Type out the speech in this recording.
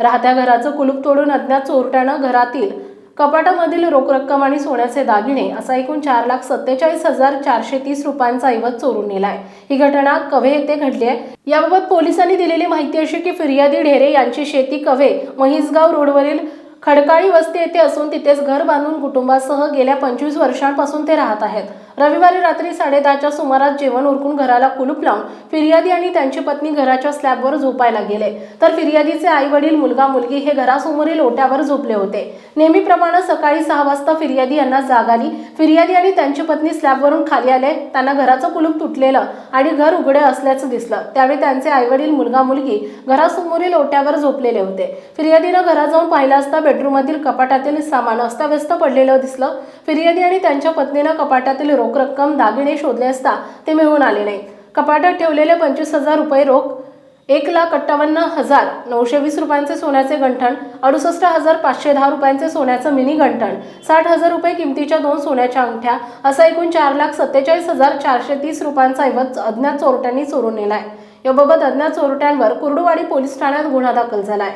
राहत्या घराचं कुलूप तोडून अज्ञात चोरट्यानं घरातील कपाटामधील रोख रक्कम आणि सोन्याचे दागिने असा एकूण चार लाख सत्तेचाळीस हजार चारशे तीस रुपयांचा ऐवज चोरून नेलाय. ही घटना कव्हे येथे घडली आहे. याबाबत पोलिसांनी दिलेली माहिती अशी की फिर्यादी ढेरे यांची शेती कव्हे महिसगाव रोडवरील खडकाळी वस्ती येथे असून तिथेच घर बांधून कुटुंबासह गेल्या पंचवीस वर्षांपासून ते राहत आहेत. रविवारी रात्री साडेदहाच्या सुमारास जेवण उरकून घराला कुलूप लावून फिर्यादी आणि त्यांची पत्नी घराच्या स्लॅबवर झोपायला गेले. तर फिर्यादीचे आई वडील मुलगा मुलगी हे घरासमोरील ओट्यावर झोपले होते. नेहमीप्रमाणे सकाळी सहा वाजता फिर्यादी यांना जाग आली. फिर्यादी आणि त्यांची पत्नी स्लॅबवरून खाली आले. त्यांना घराचं कुलूप तुटलेलं आणि घर उघडे असल्याचं दिसलं. त्यावेळी त्यांचे आई वडील मुलगा मुलगी घरासमोरील ओट्यावर झोपलेले होते. फिर्यादीनं घरात जाऊन पाहिलं असता बेडरूममधील कपाटातील सामान अस्ताव्यस्त पडलेलं दिसलं. फिर्यादी आणि त्यांच्या पत्नीनं कपाटातील रोख रक्कम दागिने शोधले असता ते मिळून आले नाही कपाटात ठेवलेले पंचवीस हजार रुपये रोख एक लाख अठ्ठावन्न हजार नऊशे वीस रुपयांचे सोन्याचे गंठण अडुसष्ट हजार पाचशे दहा रुपयांचे सोन्याचं मिनी गंठण साठ हजार रुपये किमतीच्या दोन सोन्याच्या अंगठ्या असा एकूण चार लाख सत्तेचाळीस हजार चारशे तीस रुपयांचा ऐवज अज्ञात चोरट्यांनी चोरून नेलाय. याबाबत अज्ञात चोरट्यांवर कुर्डुवाडी पोलीस ठाण्यात गुन्हा दाखल झालाय.